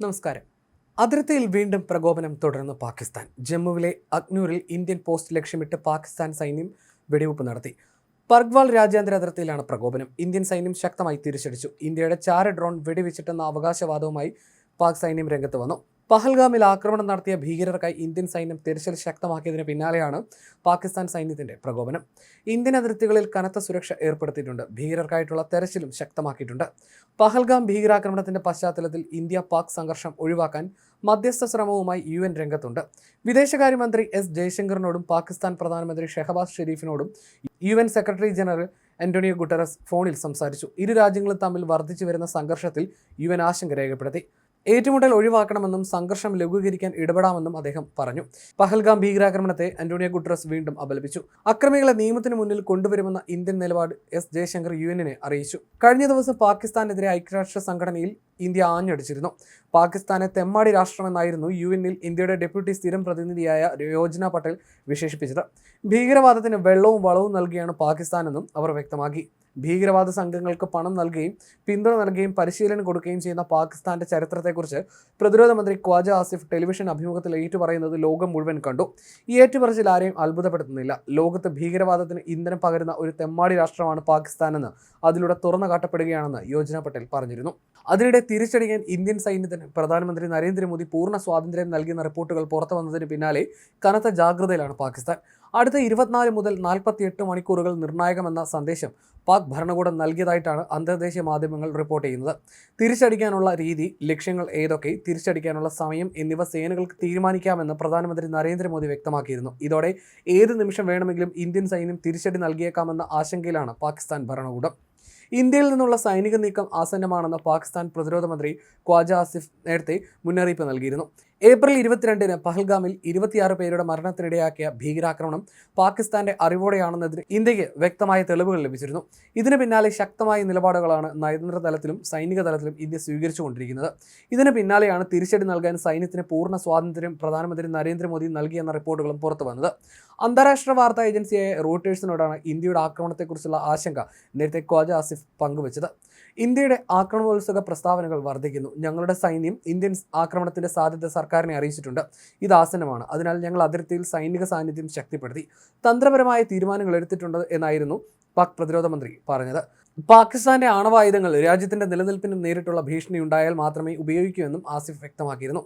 നമസ്കാരം. അതിർത്തിയിൽ വീണ്ടും പ്രകോപനം തുടർന്ന് പാകിസ്ഥാൻ. ജമ്മുവിലെ അഗ്നൂരിൽ ഇന്ത്യൻ പോസ്റ്റ് ലക്ഷ്യമിട്ട് പാകിസ്ഥാൻ സൈന്യം വെടിവെപ്പ് നടത്തി. പർഗ്വാൾ രാജ്യാന്തര അതിർത്തിയിലാണ് പ്രകോപനം. ഇന്ത്യൻ സൈന്യം ശക്തമായി തിരിച്ചടിച്ചു. ഇന്ത്യയുടെ ചാര ഡ്രോൺ വെടിവെച്ചിട്ടെന്ന അവകാശവാദവുമായി പാക് സൈന്യം രംഗത്ത് വന്നു. പഹൽഗാമിൽ ആക്രമണം നടത്തിയ ഭീകരർക്കായി ഇന്ത്യൻ സൈന്യം തിരച്ചിൽ ശക്തമാക്കിയതിന് പിന്നാലെയാണ് പാകിസ്ഥാൻ സൈന്യത്തിന്റെ പ്രകോപനം. ഇന്ത്യൻ അതിർത്തികളിൽ കനത്ത സുരക്ഷ ഏർപ്പെടുത്തിയിട്ടുണ്ട്. ഭീകരർക്കായിട്ടുള്ള തെരച്ചിലും ശക്തമാക്കിയിട്ടുണ്ട്. പഹൽഗാം ഭീകരാക്രമണത്തിന്റെ പശ്ചാത്തലത്തിൽ ഇന്ത്യ പാക് സംഘർഷം ഒഴിവാക്കാൻ മധ്യസ്ഥ ശ്രമവുമായി യു എൻ രംഗത്തുണ്ട്. വിദേശകാര്യമന്ത്രി എസ് ജയശങ്കറിനോടും പാകിസ്ഥാൻ പ്രധാനമന്ത്രി Shehbaz ഷെരീഫിനോടും U N secretary general Antonio Guterres ഫോണിൽ സംസാരിച്ചു. ഇരു രാജ്യങ്ങളും തമ്മിൽ വർദ്ധിച്ചു വരുന്ന സംഘർഷത്തിൽ യു എൻ ആശങ്ക രേഖപ്പെടുത്തി. ഏറ്റുമുട്ടൽ ഒഴിവാക്കണമെന്നും സംഘർഷം ലഘൂകരിക്കാൻ ഇടപെടാമെന്നും അദ്ദേഹം പറഞ്ഞു. പഹൽഗാം ഭീകരാക്രമണത്തെ അന്റോണിയോ ഗുട്രസ് വീണ്ടും അപലപിച്ചു. അക്രമികളെ നിയമത്തിന് മുന്നിൽ കൊണ്ടുവരുമെന്ന ഇന്ത്യൻ നിലപാട് എസ് ജയശങ്കർ യു എന്നിനെ അറിയിച്ചു. കഴിഞ്ഞ ദിവസം പാകിസ്ഥാനെതിരെ ഐക്യരാഷ്ട്ര സംഘടനയിൽ ഇന്ത്യ ആഞ്ഞടിച്ചിരുന്നു. പാകിസ്ഥാനെ തെമ്മാടി രാഷ്ട്രമെന്നായിരുന്നു യു എന്നിൽ ഇന്ത്യയുടെ ഡെപ്യൂട്ടി സ്ഥിരം പ്രതിനിധിയായ യോജന പട്ടേൽ വിശേഷിപ്പിച്ചത്. ഭീകരവാദത്തിന് വെള്ളവും വളവും നൽകിയാണ് പാകിസ്ഥാനെന്നും അവർ വ്യക്തമാക്കി. ഭീകരവാദ സംഘങ്ങൾക്ക് പണം നൽകുകയും പിന്തുണ നൽകുകയും പരിശീലനം കൊടുക്കുകയും ചെയ്യുന്ന പാകിസ്ഥാന്റെ ചരിത്രത്തെക്കുറിച്ച് പ്രതിരോധ മന്ത്രി ഖ്വാജ ആസിഫ് ടെലിവിഷൻ അഭിമുഖത്തിൽ ഏറ്റുപറയുന്നത് ലോകം മുഴുവൻ കണ്ടു. ഈ ഏറ്റുപറച്ചിൽ ആരെയും അത്ഭുതപ്പെടുത്തുന്നില്ല. ലോകത്ത് ഭീകരവാദത്തിന് ഇന്ധനം പകരുന്ന ഒരു തെമ്മാടി രാഷ്ട്രമാണ് പാകിസ്ഥാനെന്ന് അതിലൂടെ തുറന്നു കാട്ടപ്പെടുകയാണെന്ന് യോജന പട്ടേൽ പറഞ്ഞിരുന്നു. അതിനിടെ തിരിച്ചടിക്കാൻ ഇന്ത്യൻ സൈന്യത്തിന് പ്രധാനമന്ത്രി നരേന്ദ്രമോദി പൂർണ സ്വാതന്ത്ര്യം നൽകിയെന്ന റിപ്പോർട്ടുകൾ പുറത്തു വന്നതിന് പിന്നാലെ കനത്ത ജാഗ്രതയിലാണ് പാകിസ്ഥാൻ. അടുത്ത ഇരുപത്തിനാല് മുതൽ നാൽപ്പത്തിയെട്ട് മണിക്കൂറുകൾ നിർണായകമെന്ന സന്ദേശം പാക് ഭരണകൂടം നൽകിയതായിട്ടാണ് അന്തർദേശീയ മാധ്യമങ്ങൾ റിപ്പോർട്ട് ചെയ്യുന്നത്. തിരിച്ചടിക്കാനുള്ള രീതി ലക്ഷ്യങ്ങൾ ഏതൊക്കെ തിരിച്ചടിക്കാനുള്ള സമയം എന്നിവ സേനകൾക്ക് തീരുമാനിക്കാമെന്ന് പ്രധാനമന്ത്രി നരേന്ദ്രമോദി വ്യക്തമാക്കിയിരുന്നു. ഇതോടെ ഏത് നിമിഷം വേണമെങ്കിലും ഇന്ത്യൻ സൈന്യം തിരിച്ചടി നൽകിയേക്കാമെന്ന ആശങ്കയിലാണ് പാകിസ്ഥാൻ ഭരണകൂടം. ഇന്ത്യയിൽ നിന്നുള്ള സൈനിക നീക്കം ആസന്നമാണെന്ന് പാകിസ്ഥാൻ പ്രതിരോധ മന്ത്രി ഖ്വാജ ആസിഫ് നേരത്തെ മുന്നറിയിപ്പ് നൽകിയിരുന്നു. ഏപ്രിൽ ഇരുപത്തിരണ്ടിന് പഹൽഗാമിൽ ഇരുപത്തിയാറ് പേരുടെ മരണത്തിനിടയാക്കിയ ഭീകരാക്രമണം പാകിസ്ഥാന്റെ അറിവോടെയാണെന്നതിന് ഇന്ത്യയ്ക്ക് വ്യക്തമായ തെളിവുകൾ ലഭിച്ചിരുന്നു. ഇതിന് പിന്നാലെ ശക്തമായ നിലപാടുകളാണ് നയതന്ത്ര തലത്തിലും സൈനിക തലത്തിലും ഇന്ത്യ സ്വീകരിച്ചുകൊണ്ടിരിക്കുന്നത്. ഇതിന് പിന്നാലെയാണ് തിരിച്ചടി നൽകാൻ സൈന്യത്തിന് പൂർണ സ്വാതന്ത്ര്യം പ്രധാനമന്ത്രി നരേന്ദ്രമോദി നൽകിയെന്ന റിപ്പോർട്ടുകളും പുറത്തു വന്നത്. അന്താരാഷ്ട്ര വാർത്താ ഏജൻസിയായ റോട്ടേഴ്സിനോടാണ് ഇന്ത്യയുടെ ആക്രമണത്തെക്കുറിച്ചുള്ള ആശങ്ക. നേരത്തെ ഖ്വാജ ആസിഫ് പങ്കുവച്ചത്. ഇന്ത്യയുടെ ആക്രമണോത്സുക പ്രസ്താവനകൾ വർദ്ധിക്കുന്നു. ഞങ്ങളുടെ സൈന്യം ഇന്ത്യൻ ആക്രമണത്തിന്റെ സാധ്യത സർക്കാരിനെ അറിയിച്ചിട്ടുണ്ട്. ഇത് ആസന്നമാണ്. അതിനാൽ ഞങ്ങൾ അതിർത്തിയിൽ സൈനിക സാന്നിധ്യം ശക്തിപ്പെടുത്തി. തന്ത്രപരമായ തീരുമാനങ്ങൾ എടുത്തിട്ടുണ്ട് എന്നായിരുന്നു പാക് പ്രതിരോധ മന്ത്രി പറഞ്ഞത്. പാകിസ്ഥാന്റെ ആണവായുധങ്ങൾ രാജ്യത്തിന്റെ നിലനിൽപ്പിന് നേരിട്ടുള്ള ഭീഷണി ഉണ്ടായാൽ മാത്രമേ ഉപയോഗിക്കൂ എന്നും ആസിഫ് വ്യക്തമാക്കിയിരുന്നു.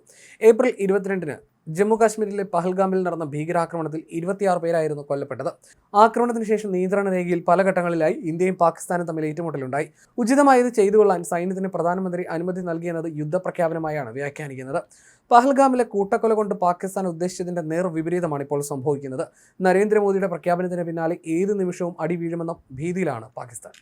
ഏപ്രിൽ ഇരുപത്തിരണ്ടിന് ജമ്മു കാശ്മീരിലെ പഹൽഗാമിൽ നടന്ന ഭീകരാക്രമണത്തിൽ ഇരുപത്തിയാറ് പേരായിരുന്നു കൊല്ലപ്പെട്ടത്. ആക്രമണത്തിന് ശേഷം നിയന്ത്രണ രേഖയിൽ പല ഘട്ടങ്ങളിലായി ഇന്ത്യയും പാകിസ്ഥാനും തമ്മിൽ ഏറ്റുമുട്ടലുണ്ടായി. ഉചിതമായത് ചെയ്തുകൊള്ളാൻ സൈന്യത്തിന് പ്രധാനമന്ത്രി അനുമതി നൽകിയെന്നത് യുദ്ധപ്രഖ്യാപനമായാണ് വ്യാഖ്യാനിക്കുന്നത്. പഹൽഗാമിലെ കൂട്ടക്കൊല കൊണ്ട് പാകിസ്ഥാൻ ഉദ്ദേശിച്ചതിന്റെ നേർ വിപരീതമാണ് ഇപ്പോൾ സംഭവിക്കുന്നത്. നരേന്ദ്രമോദിയുടെ പ്രഖ്യാപനത്തിന് പിന്നാലെ ഏത് നിമിഷവും അടി വീഴുമെന്ന ഭീതിയിലാണ് പാകിസ്ഥാൻ.